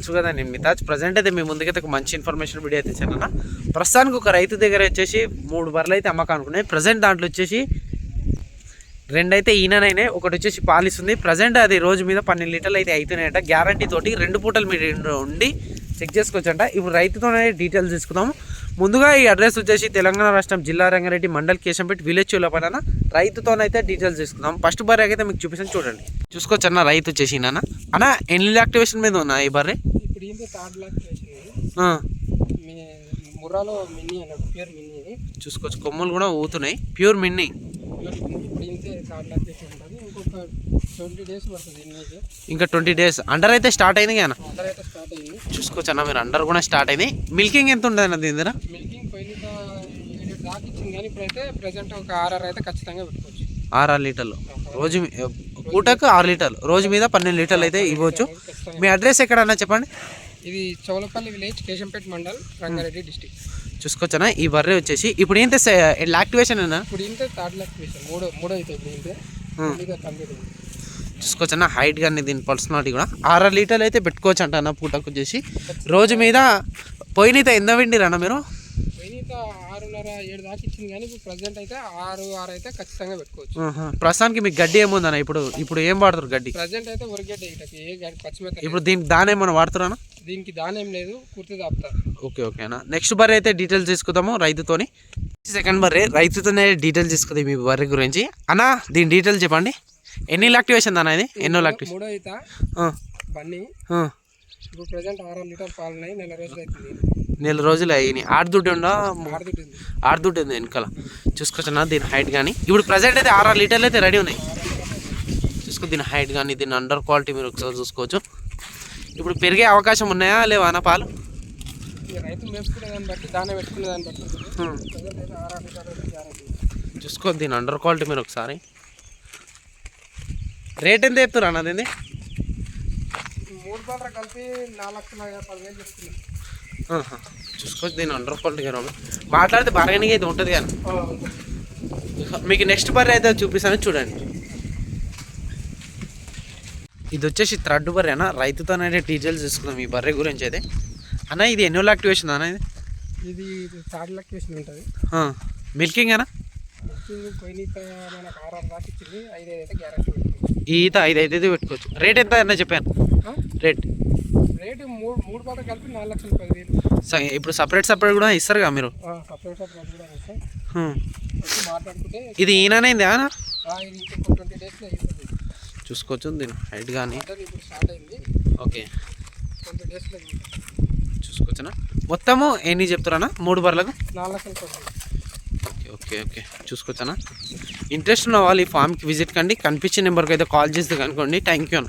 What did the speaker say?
తెలుసు కదా నేను మితాజ్. ప్రజెంట్ అయితే మీ ముందుకైతే ఒక మంచి ఇన్ఫర్మేషన్ వీడియో అయితే ఇచ్చాను ప్రస్తుతానికి ఒక రైతు దగ్గర వచ్చేసి మూడు బర్రెలు అయితే అమ్మకానుకున్నాయి. ప్రజెంట్ దాంట్లో వచ్చేసి రెండైతే ఈయననైనా ఒకటి వచ్చేసి పాలిస్తుంది. ప్రజెంట్ అది రోజు మీద పన్నెండు లీటర్లు అయితే అవుతున్నాయట గ్యారంటీ తోటి రెండు పూటలు మీరు ఉండి చెక్ చేసుకోవచ్చంట. ఇప్పుడు రైతుతోనే డీటెయిల్స్ తీసుకుందాము ముందుగా ఈ అడ్రస్ వచ్చేసి తెలంగాణ రాష్ట్రం జిల్లా రంగారెడ్డి మండల్ కేశంపేట విలేజ్ లోపల రైతుతోనైతే డీటెయిల్స్ తీసుకుందాం. ఫస్ట్ బర్రె అయితే మీకు చూపిస్తాను చూడండి. చూసుకోవచ్చు అన్న రైతు వచ్చేసి నాన్న అన్న. ఎన్ని యాక్టివేషన్ మీద ఉన్నా ఈ బర్రె ముర్రాలో మిన్ని మిన్ని. చూసుకోవచ్చు. కొమ్మలు కూడా ఊతున్నాయి. ప్యూర్ మిన్ని. పేరు మిన్ని. ఇప్పుడు ఇంకొక ట్వంటీ డేస్ పడుతుంది ఇంకా ట్వంటీ డేస్. అండర్ అయితే స్టార్ట్ అయింది అయితే స్టార్ట్ అయింది. చూసుకోవచ్చు అన్న మీరు అండర్ కూడా స్టార్ట్ అయింది. మిల్కింగ్ ఎంత ఉంటుంది అన్న దీని దగ్గర? మిల్కింగ్ పోయిన ఇచ్చింది కానీ ఇప్పుడైతే ప్రజెంట్ ఒక ఆర్ఆర్ అయితే ఖచ్చితంగా పెట్టుకోవచ్చు. ఆరు లీటర్లు. రోజు పూటకు ఆరు లీటర్లు. రోజు మీద పన్నెండు లీటర్లు అయితే ఇవ్వచ్చు. మీ అడ్రస్ ఎక్కడన్నా చెప్పండి. ఇది చౌలపల్లి విలేజ్ కేశంపేట మండల్ రంగారెడ్డి డిస్టిక్. చూసుకోవచ్చనా ఈ బర్రె వచ్చేసి ఇప్పుడు ఏంటి యాక్టివేషన్ అన్న? ఇప్పుడు ఇంతే థర్డ్ వేసాం మూడో మూడో అయితే ఇప్పుడు ఇంతే. అయింది చూసుకోవచ్చన్నా హైట్ కానీ దీని పర్సనాలిటీ కూడా. ఆరు లీటర్లు అయితే పెట్టుకోవచ్చు అంట అన్న పూటకు వచ్చేసి రోజు మీద పోయినైతే ఎంత విండిరన్న మీరు? పోయిన ఆరున్నర ఏడు దాకా ఇచ్చింది కానీ ఇప్పుడు ప్రజెంట్ అయితే ఆరు ఆరు అయితే ఖచ్చితంగా పెట్టుకోవచ్చు. ప్రస్తుతానికి మీకు గడ్డి ఏముందన్న? ఇప్పుడు ఇప్పుడు ఏం వాడుతారు గడ్డి? ప్రజెంట్ అయితే ఉరిగడ్డ ఇటకి ఏ గడ్డి. ఇప్పుడు దీనికి దాని ఏమైనా వాడుతారా దీనికి దానేం లేదు కుర్తి దాపుతారు. ఓకే ఓకే అన్న. నెక్స్ట్ బర్రె అయితే డీటెయిల్స్ తీసుకుందాము రైతుతోని. సెకండ్ బర్రె రైతుతోనే డీటెయిల్స్ తీసుకుందాం మీ బర్రె గురించి. అన్న దీని డీటెయిల్స్ చెప్పండి. ఎన్ని యాక్టివేషన్ అన్న ఇది? ఎన్నో యాక్టివేషన్ మూడో ఈత. బన్నీ. ఇప్పుడు ప్రజెంట్ ఆరు లీటర్ పాలు ఉన్నాయి నెల రోజులు అవుతుంది నెల రోజులు అయినాయి. ఆడుదుడ్డు ఉందా? వెనకాల. చూసుకోవచ్చన్నా దీని హైట్ కానీ ఇప్పుడు ప్రజెంట్ అయితే ఆరు లీటర్లు అయితే రెడీ ఉన్నాయి. చూసుకో దీని హైట్ కానీ దీని అండర్ క్వాలిటీ మీరు ఒకసారి చూసుకోవచ్చు. ఇప్పుడు పెరిగే అవకాశం ఉన్నాయా లేవా అన్న పాలు? రైతు మేపుకునే దాన్ని బట్టి దానే పెట్టుకునే దాన్ని బట్టి చూసుకో దీని అండర్ క్వాలిటీ మీరు ఒకసారి. రేట్ ఎంత చెప్తారు అన్న దీన్ని? మూడు పాలర కలిపి నాలుగు లక్షల పదివేలు చెప్తున్నాను ఆహా. చూసుకోవచ్చు దీని అండర్ క్వాలిటీ గారు మాట్లాడితే బార్గెనింగ్ అయితే ఉంటుంది కానీ. మీకు నెక్స్ట్ బర్రె అయితే చూపిస్తాను చూడండి. ఇది వచ్చేసి థర్డ్ బర్రె అన్న. రైతుతోనైతే డీటెయిల్స్ తీసుకుందాం ఈ బర్రె గురించి అయితే. అన్న ఇది ఎన్నో యాక్టివేషన్ అన్న ఇది? ఇది థర్డ్ లక్ వేసిన ఉంటుంది. మిల్కింగ్ అన్న? ఐదు ఈ ఈత ఐదు అయితే పెట్టుకోవచ్చు. రేట్ ఎంత అన్న చెప్పాను? రేట్ రేటు మూడు మూడు పాటలు కలిపి నాలుగు లక్షల పదివేలు ఇప్పుడు సపరేట్ సపరేట్ కూడా ఇస్తారు కదా మీరు సపరేట్ సపరేట్ కూడా మాట్లాడుకుంటే ఇది ఈయననేంది అన్న? ట్వంటీ డేస్లో చూసుకోవచ్చు దీని హైట్ కానీ ఓకే ట్వంటీ డేస్లో చూసుకోవచ్చునా మొత్తము ఎన్ని చెప్తారన్నా మూడు బర్లకు ఓకే ఓకే ఓకే. చూసుకోవచ్చనా ఇంట్రెస్ట్ ఉన్న వాళ్ళు ఈ ఫామ్కి విజిట్ కండి. కనిపించే నెంబర్కి అయితే కాల్ చేస్తే కనుకోండి థ్యాంక్ యూ అన్న.